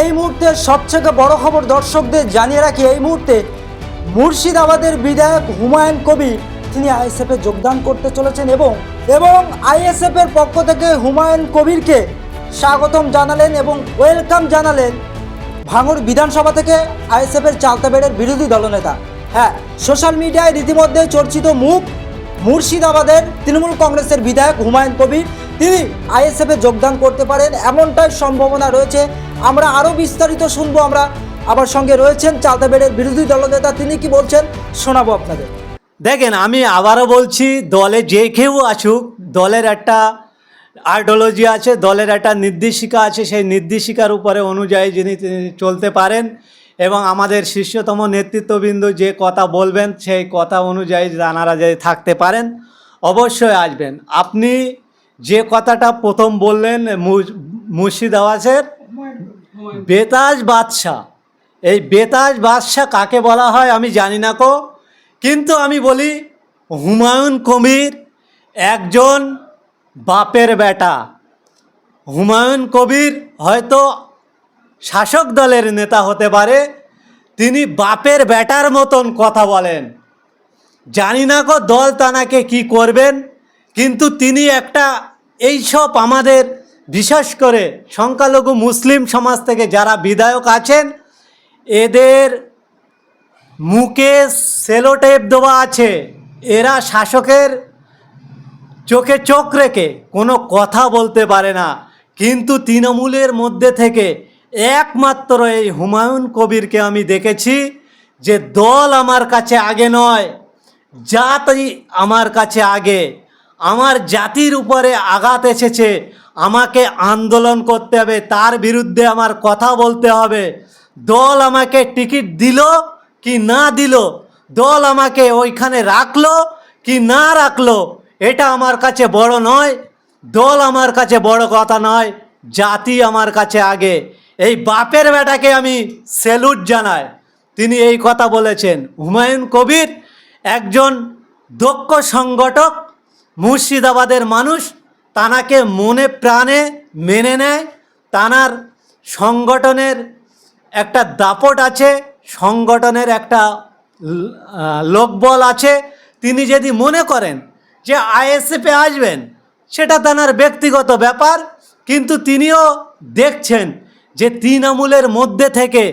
এই মুহূর্তে সবথেকে বড় খবর দর্শকদের জানিয়ে রাখি, এই মুহূর্তে মুর্শিদাবাদের বিধায়ক হুমায়ুন কবির, তিনি আইএসএফে যোগদান করতে চলেছেন এবং এবং আইএসএফ এর পক্ষ থেকে হুমায়ুন কবিরকে স্বাগতম জানালেন এবং ওয়েলকাম জানালেন ভাঙড় বিধানসভা থেকে আইএসএফ এর চালতাবেড়ের বিরোধী দলনেতা। হ্যাঁ সোশ্যাল মিডিয়ায় রীতিমধ্যে চর্চিত মুখ মুর্শিদাবাদের তৃণমূল কংগ্রেসের বিধায়ক হুমায়ুন কবির। তিনি আইএসএফে যোগদান করতে পারেন, এমনটাই সম্ভাবনা রয়েছে। আমরা আরও বিস্তারিত শুনব আমরা। আবার সঙ্গে রয়েছেন চালতাবেড়ের বিরোধী দলনেতা, তিনি কি বলছেন শোনাবো আপনাদের। দেখেন, আমি আবারও বলছি, দলে যে কেউ আসুক, দলের একটা আইডিওলজি আছে, দলের একটা নির্দেশিকা আছে, সেই নির্দেশিকার উপরে অনুযায়ী যিনি চলতে পারেন এবং আমাদের শীর্ষতম নেতৃত্ববৃন্দ যে কথা বলবেন, সেই কথা অনুযায়ী জানারা যদি থাকতে পারেন, অবশ্যই আসবেন। আপনি যে কথাটা প্রথম বললেন মুর্- মুর্শিদাবাদের বেতাজ বাদশাহ। এই বেতাজ বাদশাহ কাকে বলা হয় আমি জানি না কো কিন্তু আমি বলি হুমায়ুন কবির একজন বাপের বেটা। হুমায়ুন কবির হয়তো শাসক দলের নেতা হতে পারে, তিনি বাপের বেটার মতন কথা বলেন। জানি না কো দল তানাকে কি করবেন, কিন্তু তিনি একটা এইসব আমাদের, বিশেষ করে সংখ্যালঘু মুসলিম সমাজ থেকে যারা বিধায়ক আছেন, এদের মুখে সেলোটেপ দেওয়া আছে। এরা শাসকের চোখে চোখ রেখে কোনো কথা বলতে পারে না। কিন্তু তৃণমূলের মধ্যে থেকে একমাত্র এই হুমায়ুন কবিরকে আমি দেখেছি যে দল আমার কাছে আগে নয়, জাতি আমার কাছে আগে। আমার জাতির উপরে আঘাত এসেছে, আমাকে আন্দোলন করতে হবে, তার বিরুদ্ধে আমার কথা বলতে হবে। দল আমাকে টিকিট দিল কি না দিল? দল আমাকে ওইখানে রাখল কি না রাখল? এটা আমার কাছে বড় নয়। দল আমার কাছে বড় কথা নয়, জাতি আমার কাছে আগে। এই বাপের বেটাকে আমি স্যালুট জানাই। তিনি এই কথা বলেছেন। হুমায়ুন কবির একজন দক্ষ সংগঠক, মুর্শিদাবাদের মানুষ। তানাকে মনে প্রাণে মেনে নেয়। তানার সংগঠনের একটা দাপট আছে, সংগঠনের একটা লোকবল আছে। তিনি যদি মনে করেন যে আইএসএফে আসবেন, সেটা তানার ব্যক্তিগত ব্যাপার, কিন্তু তিনিও দেখছেন যে তৃণমূলের মধ্যে থেকে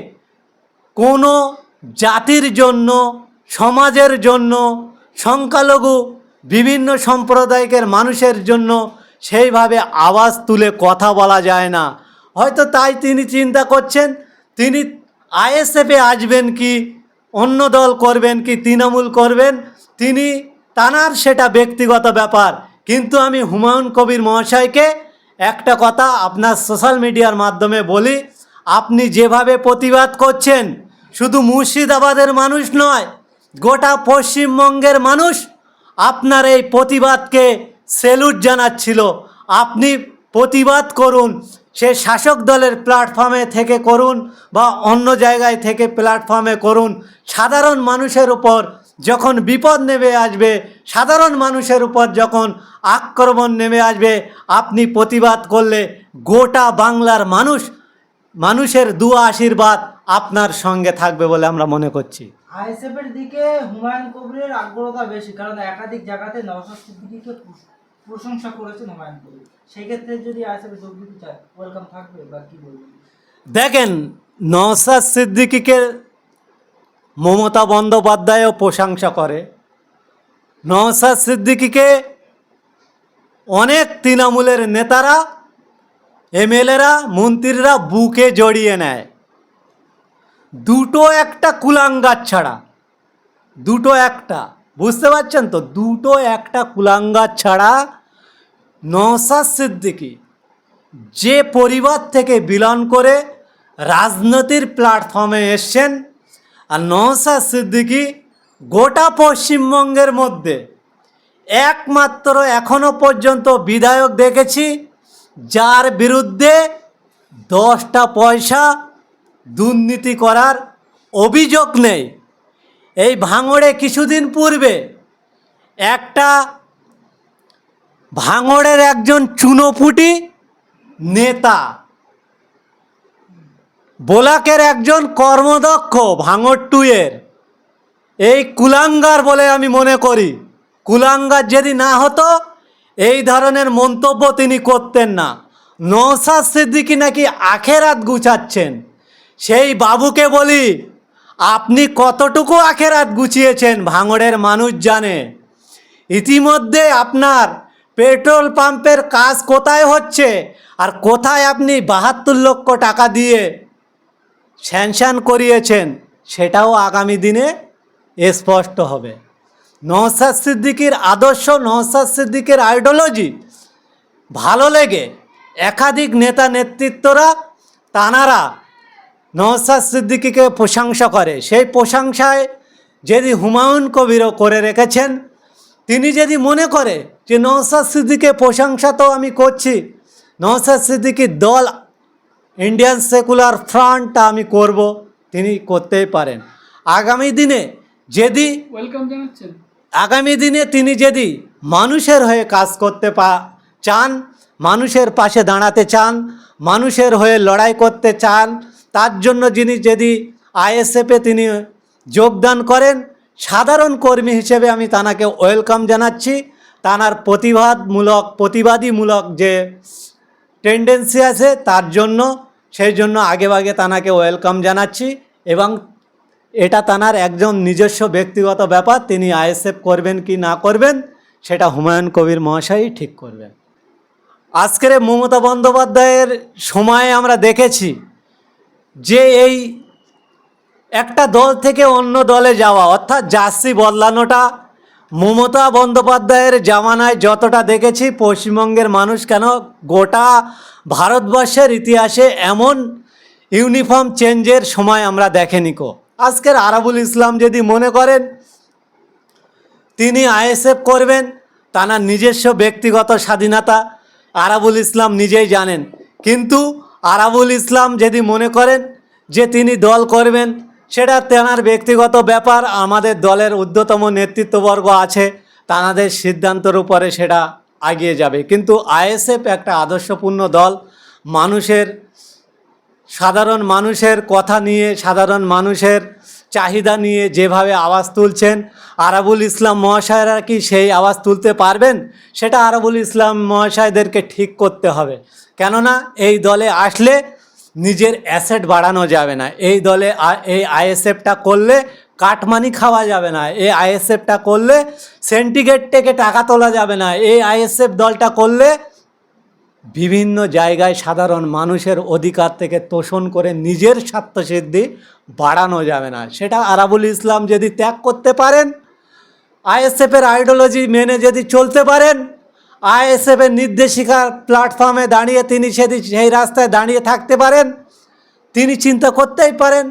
কোনো জাতির জন্য, সমাজের জন্য, সংখ্যালঘু, বিভিন্ন সম্প্রদায়কের মানুষের জন্য সেইভাবে আওয়াজ তুলে কথা বলা যায় না। হয়তো তাই তিনি চিন্তা করছেন, তিনি আইএসএফে আসবেন কি, অন্য দল করবেন কি, তৃণমূল করবেন, তিনি তানার সেটা ব্যক্তিগত ব্যাপার। কিন্তু আমি হুমায়ুন কবির মহাশয়কে একটা কথা আপনার সোশ্যাল মিডিয়ার মাধ্যমে বলি, আপনি যেভাবে প্রতিবাদ করছেন, শুধু মুর্শিদাবাদের মানুষ নয়, গোটা পশ্চিমবঙ্গের মানুষ আপনার এই প্রতিবাদকে সেলুট জানাচ্ছিল। আপনি প্রতিবাদ করুন, সে শাসক দলের প্ল্যাটফর্মে থেকে করুন বা অন্য জায়গায় থেকে প্ল্যাটফর্মে করুন। সাধারণ মানুষের উপর যখন বিপদ নেমে আসবে সাধারণ মানুষের উপর যখন আক্রমণ নেমে আসবে আপনি প্রতিবাদ করলে গোটা বাংলার মানুষ মানুষের দুয়া আশীর্বাদ আপনার সঙ্গে থাকবে বলে আমরা মনে করছি। আইএসএফ এর দিকে হুমায়ুন কবিরের আগ্রহতা বেশি কারণ একাধিক জায়গাতে নওশাদ সিদ্দিকীকে প্রশংসা করেছেন হুমায়ুন কবির। সেই ক্ষেত্রে যদি আইএসএফ যোগ দিতে চায় ওয়েলকাম থাকবে বা কি বলবেন? দেখেন নওসাদ সিদ্দিকিকে মমতা বন্দ্যোপাধ্যায়ও প্রশংসা করে। নওসাদ সিদ্দিকিকে অনেক তৃণমূলের নেতারা, এমএলএরা, মন্ত্রীরা বুকে জড়িয়ে নেয়। দুটো একটা কুলাঙ্গার ছাড়া, দুটো একটা, বুঝতে পারছেন তো? দুটো একটা কুলাঙ্গার ছাড়া নওসাদ সিদ্দিকি যে পরিবার থেকে বিলন করে রাজনীতির প্ল্যাটফর্মে এসছেন আর নওসাদ সিদ্দিকি গোটা পশ্চিমবঙ্গের মধ্যে একমাত্র এখনও পর্যন্ত বিধায়ক দেখেছি, যার বিরুদ্ধে দশটা পয়সা দুর্নীতি করার অভিযোগ নেই। এই ভাঙড়ে কিছুদিন পূর্বে একটা ভাঙড়ের একজন চুনোপুটি নেতা বোলাকের একজন কর্মদক্ষ ভাঙর টুয়ের এই কুলাঙ্গার বলে আমি মনে করি। কুলাঙ্গার যদি না হতো, এই ধরনের মন্তব্য তিনি করতেন না। নৌসাদ সিদ্দিকি নাকি আখেরাত গুছাচ্ছেন। সেই বাবুকে বলি, আপনি কতটুকু আখেরাত গুছিয়েছেন, ভাঙড়ের মানুষ জানে? ইতিমধ্যে আপনার পেট্রোল পাম্পের কাজ কোথায় হচ্ছে? আর কোথায় আপনি বাহাত্তর লক্ষ টাকা দিয়ে স্যাংশন করিয়েছেন, সেটাও আগামী দিনে স্পষ্ট হবে। নওসাদ সিদ্দিকির আদর্শ নওসাদ সিদ্দিকের আইডিওলজি ভালো লেগে একাধিক নেতা নেতৃত্বরা, তানারা নওসাদ সিদ্দিকিকে প্রশংসা করে। সেই প্রশংসায় যদি হুমায়ুন কবিরও করে রেখেছেন, তিনি যদি মনে করে যে নওসাদ সিদ্দিকের প্রশংসা তো আমি করছি নওসাদ সিদ্দিকির দল ইন্ডিয়ান সেকুলার ফ্রন্টটা আমি করব তিনি করতেই পারেন। আগামী দিনে যদি ওয়েলকাম জানাচ্ছেন। আগামী দিনে তিনি যদি মানুষের হয়ে কাজ করতে পা চান মানুষের পাশে দাঁড়াতে চান মানুষের হয়ে লড়াই করতে চান তার জন্য যিনি যদি আইএসএফে তিনি যোগদান করেন সাধারণ কর্মী হিসেবে আমি তানাকে ওয়েলকাম জানাচ্ছি। তানার প্রতিবাদমূলক প্রতিবাদীমূলক যে টেন্ডেন্সি আছে তার জন্য সেই জন্য আগেভাগে তানাকে ওয়েলকাম জানাচ্ছি এবং এটা তানার একজন নিজস্ব ব্যক্তিগত ব্যাপার, তিনি আইএসএফ করবেন কি না করবেন, সেটা হুমায়ুন কবির মহাশয়ই ঠিক করবেন। আজকের মমতা বন্দ্যোপাধ্যায়ের সময়ে আমরা দেখেছি যে এই একটা দল থেকে অন্য দলে যাওয়া, অর্থাৎ জার্সি বদলানোটা মমতা বন্দ্যোপাধ্যায়ের জামানায় যতটা দেখেছি, পশ্চিমবঙ্গের মানুষ কেন গোটা ভারতবর্ষের ইতিহাসে এমন ইউনিফর্ম চেঞ্জের সময় আমরা দেখেনি কো? আজকের আরাবুল ইসলাম যদি মনে করেন, তিনি আইএসএফ করবেন তানার নিজস্ব ব্যক্তিগত স্বাধীনতা আরাবুল ইসলাম নিজেই জানেন। কিন্তু আরাবুল ইসলাম যদি মনে করেন যে তিনি দল করবেন সেটা তেনার ব্যক্তিগত ব্যাপার, আমাদের দলের ঊর্ধ্বতম নেতৃত্ববর্গ আছে তানাদের সিদ্ধান্তের উপরে সেটা এগিয়ে যাবে। কিন্তু আইএসএফ একটা আদর্শপূর্ণ দল, মানুষের, সাধারণ মানুষের কথা নিয়ে, সাধারণ মানুষের চাহিদা নিয়ে যেভাবে আওয়াজ তুলছেন, আরাবুল ইসলাম মহাশয়রা কি সেই আওয়াজ তুলতে পারবেন? সেটা আরাবুল ইসলাম মহাশয়দেরকে ঠিক করতে হবে। কেননা, এই দলে আসলে নিজের অ্যাসেট বাড়ানো যাবে না। এই দলে এই আইএসএফটা করলে কাটমানি খাওয়া যাবে না। এই আইএসএফটা করলে সেন্টিগেট থেকে টাকা তোলা যাবে না। এই আইএসএফ দলটা করলে বিভিন্ন জায়গায় সাধারণ মানুষের অধিকার থেকে তোষণ করে নিজের স্বার্থসিদ্ধি বাড়ানো যাবে না। সেটা আরাবুল ইসলাম যদি ত্যাগ করতে পারেন আইএসএফের আইডিওলজি মেনে যদি চলতে পারেন আইএসএফের নির্দেশিকার প্ল্যাটফর্মে দাঁড়িয়ে তিনি সেদিন সেই রাস্তায় দাঁড়িয়ে থাকতে পারেন, তিনি চিন্তা করতেই পারেন।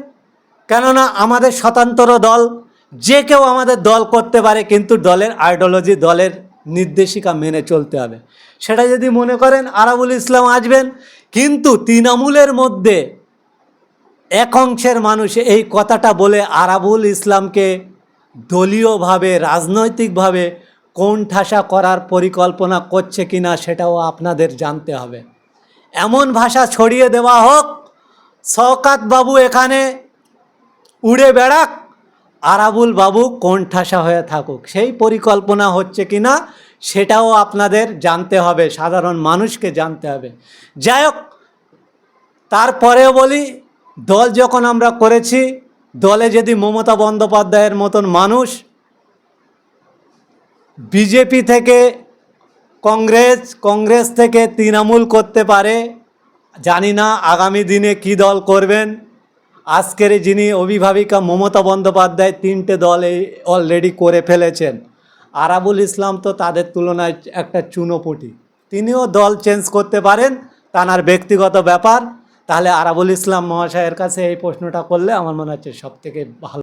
কেননা আমাদের স্বতন্ত্র দল, যে কেউ আমাদের দল করতে পারে, কিন্তু দলের আইডিওলজি, দলের নির্দেশিকা মেনে চলতে হবে। সেটা যদি মনে করেন, আরাবুল ইসলাম আসবেন, কিন্তু তৃণমূলের মধ্যে এক অংশের মানুষ এই কথাটা বলে আরাবুল ইসলামকে দলীয়ভাবে, রাজনৈতিকভাবে কোণঠাসা করার পরিকল্পনা করছে কিনা সেটাও আপনাদের জানতে হবে। এমন ভাষা ছড়িয়ে দেওয়া হোক, শওকাত বাবু এখানে উড়ে বেড়াক, আরাবুল বাবু কোণঠাসা হয়ে থাকুক। সেই পরিকল্পনা হচ্ছে কি না সেটাও আপনাদের জানতে হবে, সাধারণ মানুষকে জানতে হবে। যাই হোক, তারপরেও বলি, দল যখন আমরা করেছি, দলে যদি মমতা বন্দ্যোপাধ্যায়ের মতন মানুষ বিজেপি থেকে কংগ্রেস কংগ্রেস থেকে তৃণমূল করতে পারে। জানি না আগামী দিনে কি দল করবেন। আজকের যিনি অভিভাবিকা মমতা বন্দ্যোপাধ্যায় তিনটে দল এই অলরেডি করে ফেলেছেন। আরাবুল ইসলাম তো তাদের তুলনায় একটা চুনোপুটি। তিনিও দল চেঞ্জ করতে পারেন তানার ব্যক্তিগত ব্যাপার। তাহলে আরাবুল ইসলাম মহাশয়ের কাছে এই প্রশ্নটা করলে আমার মনে হচ্ছে সব থেকে ভালো।